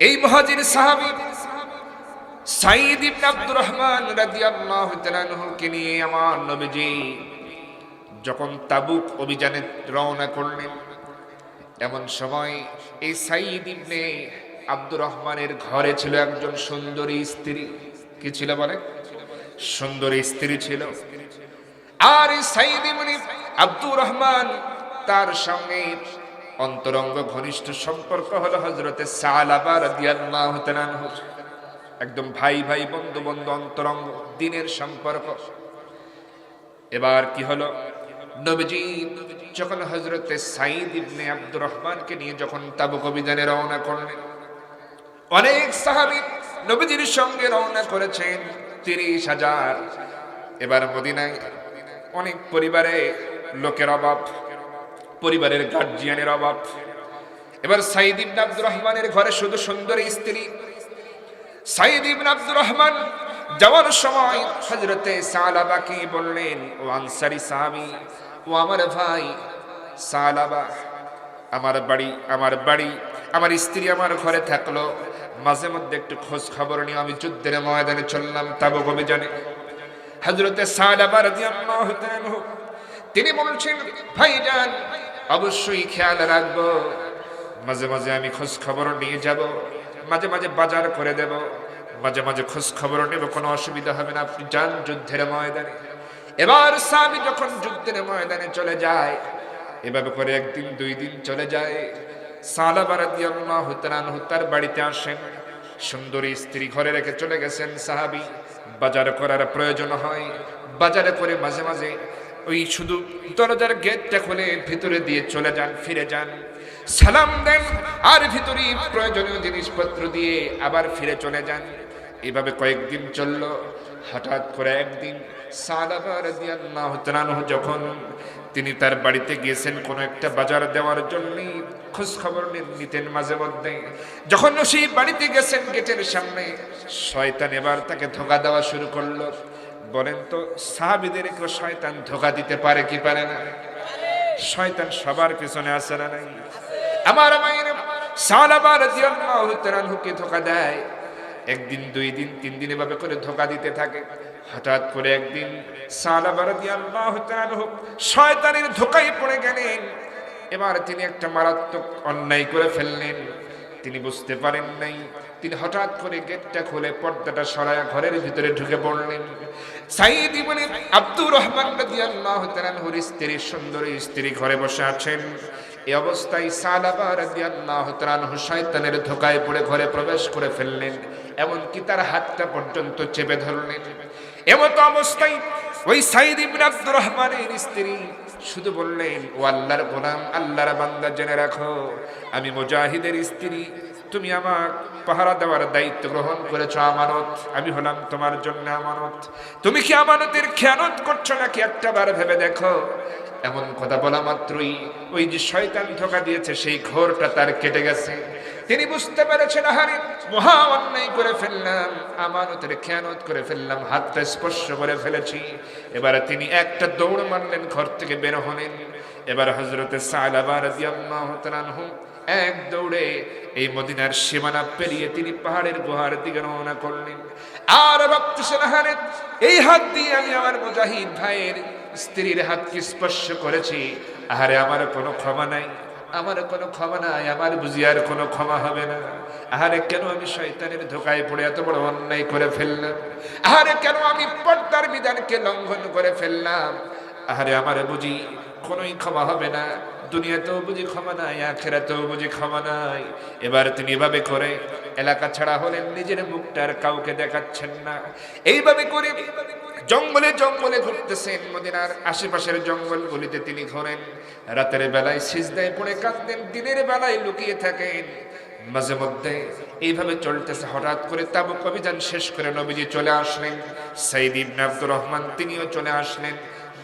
এই মহাজির সাহাবী সাইদ ইবনে আব্দুর রহমান রাদিয়াল্লাহু তাআলা আনহুকে নিয়ে আমার নবীজি যখন তাবুক অভিযানে রওনা করলেন, এমন সময় এই সাইদ ইবনে আব্দুর রহমানের ঘরে ছিল একজন সুন্দরী স্ত্রী। কি ছিল বলে? সুন্দরী স্ত্রী ছিল। আর এই সাইদ ইবনে আব্দুর রহমান তার সঙ্গে অন্তরঙ্গ ঘনিষ্ঠ সম্পর্ক হলো হজরতে একদম ভাই ভাই বন্ধু বন্ধু অন্তরঙ্গ দিনের সম্পর্ক। এবার কি হলো? নবীজি যখন হজরতে সাইদ ইবনে আব্দুর রহমানকে নিয়ে যখন তাবুক অভিযানে রওনা করলেন, অনেক সাহাবী নবীজির সঙ্গে রওনা করেছেন তিরিশ হাজার। এবার মদিনায় অনেক পরিবারে লোকের অভাব পরিবারের গার্জিয়ানের অভাব। এবার সাইদ ইবনে আব্দুর রহমানের ঘরে শুধু সুন্দর স্ত্রী। সাইদ ইবনে আব্দুর রহমান যাওয়ার সময় হজরতে সালাবাকে বললেন, ও আনসারি সাহাবি, ও আমার ভাই সালাবা আমার বাড়ি আমার বাড়ি, আমার স্ত্রী আমার ঘরে থাকল। মাঝে মধ্যে একটু খোঁজ খবর নিয়ে আমি যুদ্ধের ময়দানে চললাম তাবু তাবুক অভিযানে। হজরতে সালাবা রাদিয়াল্লাহু তাআলা তিনি বলছেন, ভাইজান অবশ্যই খেয়াল রাখব। মাঝে মাঝে আমি খোঁজ খবর নিয়ে যাব। মাঝে মাঝে বাজার করে দেব। মাঝে মাঝে খোঁজ খবর নেব। কোনো অসুবিধা হবে না। আপনি যান যুদ্ধের ময়দানে। এবার স্বামী যখন যুদ্ধের ময়দানে চলে যায়, এভাবে করে একদিন, দুই দিন চলে যায়। তার বাড়িতে আসেন। সুন্দরী স্ত্রী ঘরে রেখে চলে গেছেন সাহাবী। বাজার করার প্রয়োজন হয়। বাজারে করে মাঝে মাঝে ওই শুধু দরজার গেটটা খুলে ভিতরে দিয়ে চলে যান, ফিরে যান। সালাম দেন, আর ভিতরে প্রয়োজনীয় জিনিসপত্র দিয়ে আবার ফিরে চলে যান। এভাবে কয়েকদিন চলল। হঠাৎ করে একদিন যখন তিনি তার বাড়িতে গিয়েছেন কোনো একটা বাজার দেওয়ার জন্য খোঁজ খবর নিতেন মাঝে মধ্যে। যখন সেই বাড়িতে গেছেন গেটের সামনে, শয়তান এবার তাকে ধোকা দেওয়া শুরু করল। বলেন তো সাহাবিদেরকে শয়তান ধোকা দিতে পারে কি পারে না? শয়তান সবার পিছনে আসে না নাই? আমার মায়ের সালাবার রাদিয়াল্লাহু তাআলা আনহুকে ধোকা দেয়। একদিন, দুই দিন, তিন দিন এভাবে করে ধোকা দিতে থাকে। হঠাৎ করে একদিন সালাবার রাদিয়াল্লাহু তাআলা শয়তানের ধোকায় পড়ে গেলেন। এবার তিনি একটা মারাত্মক অন্যায় করে ফেললেন। তিনি বুঝতে পারেন নাই তিনি হঠাৎ করে গেটটা খুলে পর্দাটা সরায় ঘরের ভিতরে ঢুকে পড়লেন। সাইদ ইবনে আব্দুর রহমান রাদিয়াল্লাহু তাআলা আনহুর স্ত্রী, সুন্দরী স্ত্রী ঘরে বসে আছেন। এই অবস্থায় সালাবা রাদিয়াল্লাহু তাআলা শয়তানের ধোকায় পড়ে ঘরে প্রবেশ করে ফেললেন, এমনকি তার হাতটা পর্যন্ত চেপে ধরলেন। এমতো অবস্থায় ওই সাইদ ইবনে আব্দুর রহমানের স্ত্রী শুধু বললেন, ও আল্লাহর গোলাম, আল্লাহর বান্দা, জেনে রাখো, আমি মুজাহিদের স্ত্রী তুমি আমার পাহারা দেওয়ার দায়িত্ব গ্রহণ করেছ আমানত। আমি হলাম তোমার জন্য আমানত। তুমি কি আমানতের খেয়ানত করছ নাকি একটা বার ভেবে দেখো? এমন কথা বলা মাত্রই ওই যে শয়তান ধোকা দিয়েছে, সেই ঘোরটা তার কেটে গেছে। তিনি বুঝতে পেরেছেন, আহারে, মহা অন্যায় করে ফেললাম, আমানতের খেয়ানত করে ফেললাম, হাতটা স্পর্শ করে ফেলেছি। এবারে তিনি একটা দৌড় মারলেন, ঘর থেকে বের হলেন। এবার হজরতে সালাবা রাদিয়াল্লাহু তাআলা আনহু এক দৌড়ে এই মদিনার সীমানা পেরিয়ে তিনি পাহাড়ের গুহার দিকে রওনা করলেন। আর আহারে এই হাত দিয়ে আমি আমার মুজাহিদ ভাইয়ের স্ত্রীর হাতকে স্পর্শ করেছি। আহারে, আমার কোনো ক্ষমা নাই। আমার কোনো ক্ষমা নাই। আমার বুঝি আর কোনো ক্ষমা হবে না। আহারে, কেন আমি শয়তানের ধোকায় পড়ে এত বড় অন্যায় করে ফেললাম? আহারে, কেন আমি পর্দার বিধানকে লঙ্ঘন করে ফেললাম? আহারে, আমার বুঝি কোনোই ক্ষমা হবে না। দুনিয়াতেও বুঝি ক্ষমা নাই, আখেরাতেও বুঝি ক্ষমা নাই। এবার তিনি এভাবে করে এলাকা ছাড়া হলেন, নিজের মুখটা আর কাউকে দেখাচ্ছেন না। এইভাবে করে জঙ্গলে জঙ্গলে ঘুরতেছেন, মদিনার আশেপাশের জঙ্গলগুলিতে তিনি ঘোরেন। রাতের বেলায় সিজদায় পড়ে কাঁদতেন, দিনের বেলায় লুকিয়ে থাকেন। মাঝে মধ্যে এইভাবে চলতেছে, হঠাৎ করে তাবুক অভিযান শেষ করে নবীজি চলে আসলেন। সাইদ ইবনে আব্দুর রহমান তিনিও চলে আসলেন।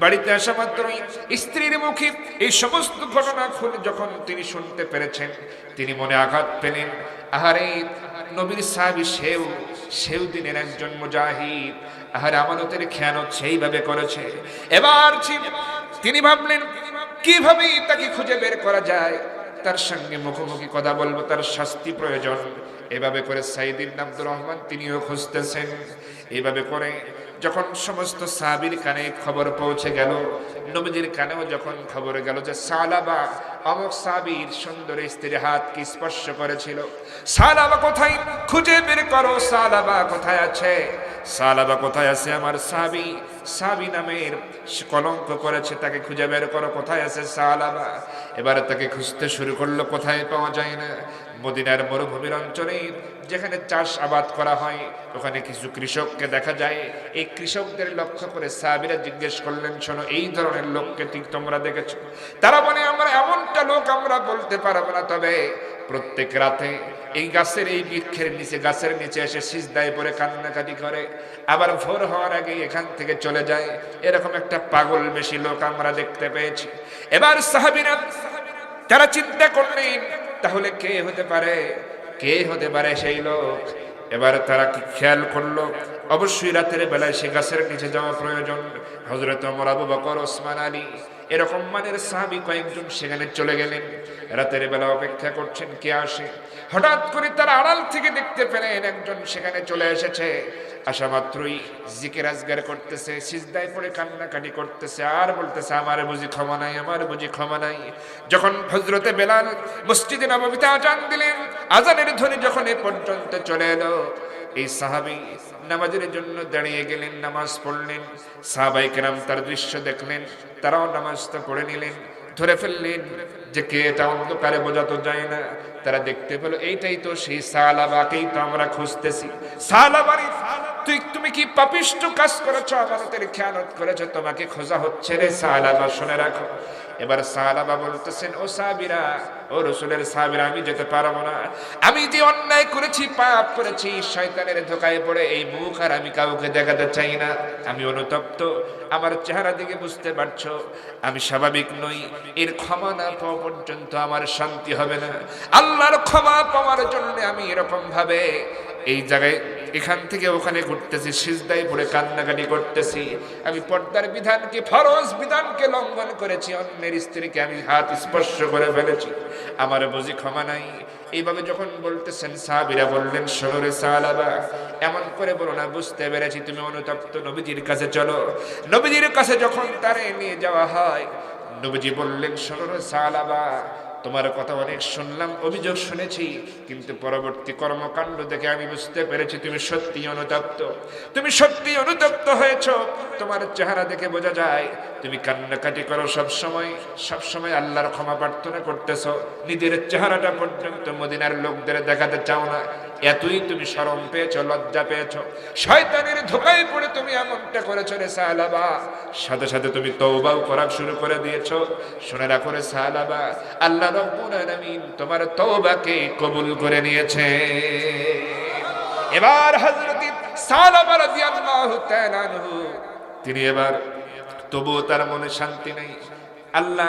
বাড়িতে আসা মাত্রই স্ত্রীর মুখে এই সমস্ত ঘটনা যখন তিনি শুনতে পেরেছেন, তিনি মনে আঘাত পেলেন। আহারে, নবীর সাহাবি সেও সেও দিনের একজন মুজাহিদ। আহারে, আমানতের খেয়ানত সেইভাবে করেছে। এবার তিনি ভাবলেন কীভাবে তাকে খুঁজে বের করা যায়? তার সঙ্গে মুখোমুখি কথা বলব, তার শাস্তি প্রয়োজন। এভাবে করে সাইদিন আব্দুর রহমান তিনিও খুঁজতেছেন। এভাবে করে যখন সমস্ত সাহাবির কানে খবর পৌঁছে গেল, নবীজির কানেও যখন খবর গেল যে সালাবা অমক সাবির সুন্দর স্ত্রীর হাত কি স্পর্শ করেছিল, সালাবা কোথায়? খুঁজে বের করো, সালাবা কোথায় আছে? সালাবা কোথায় আছে আমার সাবি সাবি নামের কলঙ্ক করেছে, তাকে খুঁজে বের করো, কোথায় আছে সালাবা? এবারে তাকে খুঁজতে শুরু করল, কোথায় পাওয়া যায় না। মদিনার মরুভূমির অঞ্চলে যেখানে চাষ আবাদ করা হয়, ওখানে কিছু কৃষককে দেখা যায়। এই কৃষকদের লক্ষ্য করে সাহাবিরা জিজ্ঞেস করলেন, শোনো, এই ধরনের লোককে ঠিক তোমরা দেখেছ? তারা বলে, আমরা এমনটা লোক, আমরা বলতে পারব না। তবে প্রত্যেক রাতে এই গাছের, এই বৃক্ষের নিচে, গাছের নিচে এসে সিজদায় পরে কান্নাকাটি করে। আবার ভোর হওয়ার আগে এখান থেকে চলে যায়। এরকম একটা পাগল বেশি লোক আমরা দেখতে পেয়েছি। এবার সাহাবিরা, তারা চিন্তা করলেন তাহলে কে হতে পারে? কে হতে পারে সেই লোক? এবার তারা কি খেয়াল করল? অবশ্যই রাতের বেলায় সে গাছের কিছু যাওয়া প্রয়োজন। হজরত অমর আবু বকর, ওসমান, আলী। এরকম মানের সাহাবি কয়েকজন সেখানে চলে গেলেন। রাতের বেলা অপেক্ষা করছেন কে আসে। হঠাৎ করে তারা আড়াল থেকে দেখতে পেলেন একজন সেখানে চলে এসেছে। আসা মাত্রই জিকে রাজগার করতেছে, সিজদায় পড়ে কান্নাকাটি করতেছে, আর বলতেছে, আমার বুঝি ক্ষমা নাই, আমার বুঝি ক্ষমা নাই। যখন হজরতে বেলাল মসজিদে নবমীতে আজান দিলেন আজানের ধ্বনি যখন এ পর্যন্ত চলে এলো, এই সাহাবি নামাজের জন্য দাঁড়িয়ে গেলেন, নামাজ পড়লেন। সাহাবাই কেরাম তার দৃশ্য দেখলেন, তারাও নামাজটা পড়ে নিলেন। ধরে ফেললেন যে কে এটা অন্ধকারে বোঝাতো যায় না। তারা দেখতে পেল, এইটাই তো সেই সালাবাকেই তো আমরা খুঁজতেছি। সালাবারি তুই, তুমি কি পাপিষ্ট কাজ করেছ? আমানতের খেয়ানত করেছ? তোমাকে খোঁজা হচ্ছে রে সালাবা শুনে রাখো। এবার সাহাবা বলতেছেন, ও সাবিরা ও রসুলের সাবিরা আমি যেতে পারব না। আমি যে অন্যায় করেছি, পাপ করেছি, শয়তানের ধোকায় পড়ে এই মুখ আর আমি কাউকে দেখাতে চাই না। আমি অনুতপ্ত, আমার চেহারা দিকে বুঝতে পারছ, আমি স্বাভাবিক নই। এর ক্ষমা না পাওয়া পর্যন্ত আমার শান্তি হবে না। আল্লাহর ক্ষমা পাওয়ার জন্য আমি এরকম ভাবে এই জায়গায় এখান থেকে ওখানে ঘুরতেছি, সিজদায় পড়ে কান্নাকাটি করতেছি। আমি পর্দার বিধানকে, ফরজ বিধানকে লঙ্ঘন করেছি, অন্যের স্ত্রীকে আমি হাত স্পর্শ করে ফেলেছি। আমার বুঝি ক্ষমা নাই। এইভাবে যখন বলতেছেন, সাহাবিরা বললেন শহরে সালাবা এমন করে বলো না, বুঝতে পেরেছি তুমি অনুতপ্ত নবীজির কাছে চলো। নবীজির কাছে যখন তারে নিয়ে যাওয়া হয়, নবীজি বললেন শহরে সালাবা তোমার কথা অনেক শুনলাম, অভিযোগ শুনেছি, কিন্তু পরবর্তী কর্মকাণ্ড দেখে আমি বুঝতে পেরেছি তুমি সত্যি অনুতপ্ত। তুমি সত্যি অনুতপ্ত হয়েছ। তোমার চেহারা দেখে বোঝা যায়, তুমি কান্নাকাটি করো সব সময় সব সময় আল্লাহর ক্ষমা প্রার্থনা করতেছ। নিজের চেহারাটা পর্যন্ত মদিনার লোকদের দেখাতে চাও না। এতই তুমি শরম পেয়েছ, লজ্জা পেয়েছ। শয়তানের ধোকায় পড়ে তুমি এমনটা করেছ রে সাহালাবা সাথে সাথে তুমি তৌবাও করা শুরু করে দিয়েছ। শুনে রাখো রে সাহালাবা আল্লাহ রব্বুল তোমার তওবাকে কবুল করে নিয়েছে। এবার হযরত সালাবা রাদিয়াল্লাহু তিনি এবার, তবুও তার মনে শান্তি নেই। আল্লাহ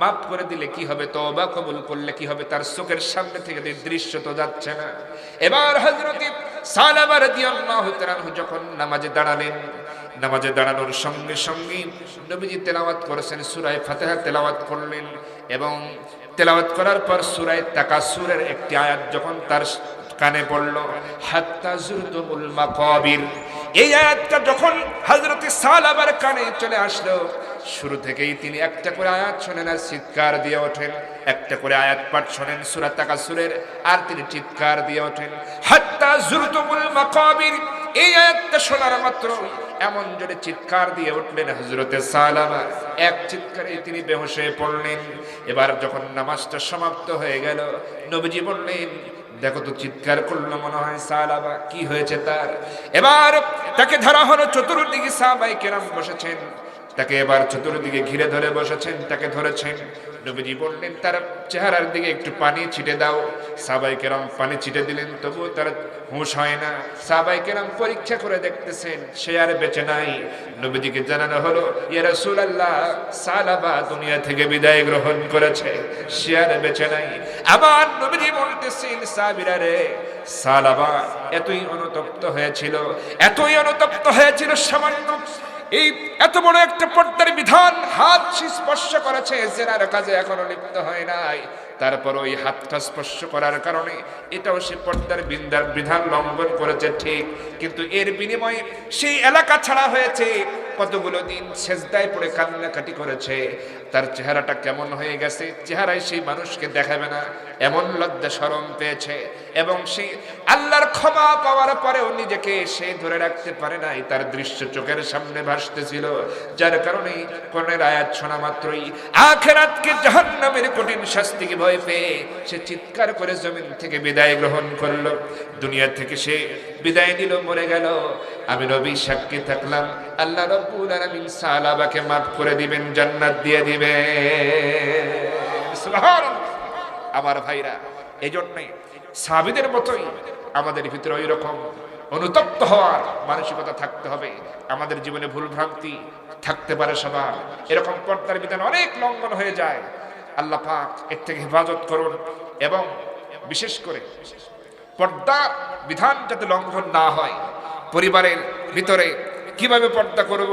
মাফ করে দিলে কি হবে? তওবা কবুল করলে কি হবে? তার চোখের সামনে থেকে দৃশ্য তো যাচ্ছে না। এবার হযরত সালাবা রাদিয়াল্লাহু তাআলা যখন নামাজে দাঁড়ালেন, নামাজে দাঁড়ানোর সঙ্গে সঙ্গে নবীজি তেলাওয়াত করেছেন, সূরায়ে ফাতিহা তেলাওয়াত করলেন এবং তেলাওয়াত করার পর সূরায়ে তাকাসুরের একটি আয়াত যখন তার কানে পড়ল, হাত্তা জুরতুমুল মাকাবির। এই আয়াতটা যখন হযরত সালাবার কানে চলে আসলো, শুরু থেকেই তিনি একটা করে আয়াত শোনেন আর চিৎকার দিয়ে ওঠেন। একটা করে আয়াত পাঠ শোনেন সূরা তাকাসুরের আর তিনি চিৎকার দিয়ে ওঠেন, হাত্তা জুরতুমুল মাকাবির। এই আয়াতটা শোনার মাত্র এমন জোরে চিৎকার দিয়ে উঠলেন হজরতে সালামা। এক চিৎকারে তিনি হয়ে পড়লেন। এবার যখন নামাজটা সমাপ্ত হয়ে গেল, নবীজি বললেন দেখো তো চিৎকার করল, মনে হয় সালাবা, কি হয়েছে তার? এবার তাকে ধরা হলো, চতুর্দিকে সাহাবাই কেরাম বসেছেন। তাকে এবার চতুর্দিকে ঘিরে ধরে বসেছেন, তাকে ধরেছেন। নবীজি বললেন, তার চেহারার দিকে একটু পানি ছিটে দাও। সাবাই কেরাম পানি ছিটে দিলেন, তবুও তার হুঁশ হয় না। সাবাই কেরাম পরীক্ষা করে দেখতেছেন, সে আর বেঁচে নাই। নবীজিকে জানানো হলো, ইয়া রাসূলুল্লাহ, সালাবা দুনিয়া থেকে বিদায় গ্রহণ করেছে, সে আর বেঁচে নাই। আবার নবীজি বলতেছেন সাবিরা রে, সালাবা এতই অনুতপ্ত হয়েছিল, এতই অনুতপ্ত হয়েছিল সামান্য এই এত বড় একটা পর্দার বিধান হাত স্পর্শ করেছে, জেনার কাজে এখনও লিপ্ত হয় নাই। তারপর ওই হাতটা স্পর্শ করার কারণে এটাও সে পর্দার বিন্দার বিধান লঙ্ঘন করেছে, ঠিক। কিন্তু এর বিনিময়ে সেই এলাকা ছাড়া হয়েছে, কতগুলো দিন সেজদায় পড়ে কান্নাকাটি করেছে। তার চেহারাটা কেমন হয়ে গেছে? চেহারায় সেই মানুষকে দেখাবে না। এমন লজ্জা সরম পেয়েছে। এবং সেই আল্লাহর ক্ষমা পাওয়ার পরেও নিজেকে সে ধরে রাখতে পারে নাই। তার দৃশ্য চোখের সামনে ভাসতেছিল। যার কারণে কোনের আয়াত শোনা মাত্রই, আখেরাতকে জাহান্নামের কঠিন শাস্তিকে ভয় পেয়ে সে চিৎকার করে জমিন থেকে বিদায় গ্রহণ করল। দুনিয়া থেকে সে বিদায় নিল, মরে গেল। আমি নবী সাক্ষী থাকলাম। আল্লাহ রব্বুল আলামিন সালাবাকে মাফ করে দিবেন, জান্নাত দিয়ে দিবেন। সুবহানাল্লাহ। আমার ভাইরা এই জন্যই সাবিদের মতোই আমাদের ভিতরে ওই রকম অনুতপ্ত হওয়ার মানসিকতা থাকতে হবে। আমাদের জীবনে ভুল ভ্রান্তি থাকতে পারে সবার। এরকম পর্দার বিধান অনেক লঙ্ঘন হয়ে যায়। আল্লাহ পাক এর থেকে হেফাজত করুন এবং বিশেষ করে পর্দা বিধান যাতে লঙ্ঘন না হয়, পরিবারের ভিতরে কীভাবে পর্দা করব?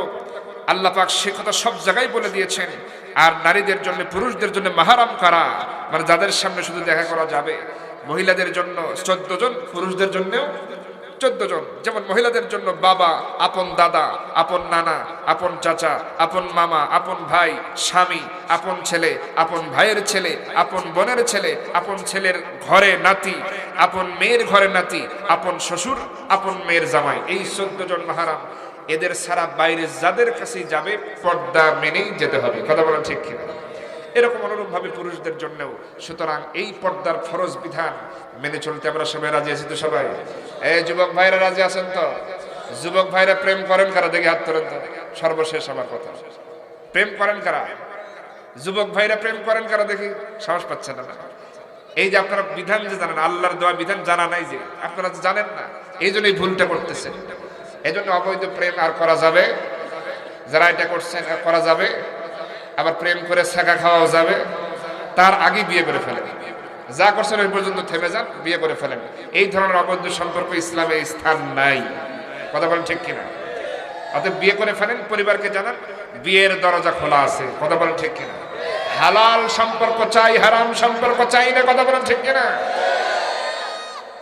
আল্লাহ পাক সে কথা সব জায়গায় বলে দিয়েছেন। আর নারীদের জন্য, পুরুষদের জন্য মাহারাম করা। মানে যাদের সামনে শুধু দেখা করা যাবে। মহিলাদের জন্য চোদ্দ জন, পুরুষদের জন্যও চোদ্দ জন। যেমন মহিলাদের জন্য বাবা, আপন দাদা, আপন নানা, আপন চাচা, আপন মামা, আপন ভাই, স্বামী, আপন ছেলে, আপন ভাইয়ের ছেলে, আপন বোনের ছেলে, আপন ছেলের ঘরে নাতি, আপন মেয়ের ঘরে নাতি, আপন শ্বশুর, আপন মেয়ের জামাই। এই চোদ্দ জন মাহারাম। এদের সারা বাইরে যাদের কাছে যাবে, পর্দা মেনেই যেতে হবে। কথা বলা ঠিক কিনা? এরকম অনুরূপভাবে পুরুষদের জন্যও, সুতরাং এই পর্দার ফরজ বিধান মেনে চলতে আমরা সবাই রাজি আছি তো সবাই? এই যুবক ভাইরা রাজি আছেন তো? যুবক ভাইরা প্রেম করেন কারা? দেখে হাত তোলেন তো। সর্বশেষ আমার কথা। প্রেম করেন কারা? যুবক ভাইরা প্রেম করেন কারা? দেখি, সাহস পাচ্ছেন না। এই যে আপনারা বিধান যে জানেন, আল্লাহর দেওয়া বিধান জানা নাই যে, আপনারা জানেন না। এই জন্য এই ভুলটা করতেছেন। এই জন্য অবৈধ প্রেম আর করা যাবে। যারা এটা করছেন করা যাবে। আবার প্রেম করে শেখা খাওয়াও যাবে। তার আগে বিয়ে করে ফেলেন। যা করছেন ওই পর্যন্ত থেমে যান, বিয়ে করে ফেলেন। এই ধরনের অবৈধ সম্পর্ক ইসলামে স্থান নাই। কথা বলেন ঠিক কিনা? অতএব বিয়ে করে ফেলেন, পরিবারকে জানান, বিয়ের দরজা খোলা আছে। কথা বলেন ঠিক কিনা? হালাল সম্পর্ক চাই, হারাম সম্পর্ক চাই না, কথা বলেন ঠিক কিনা?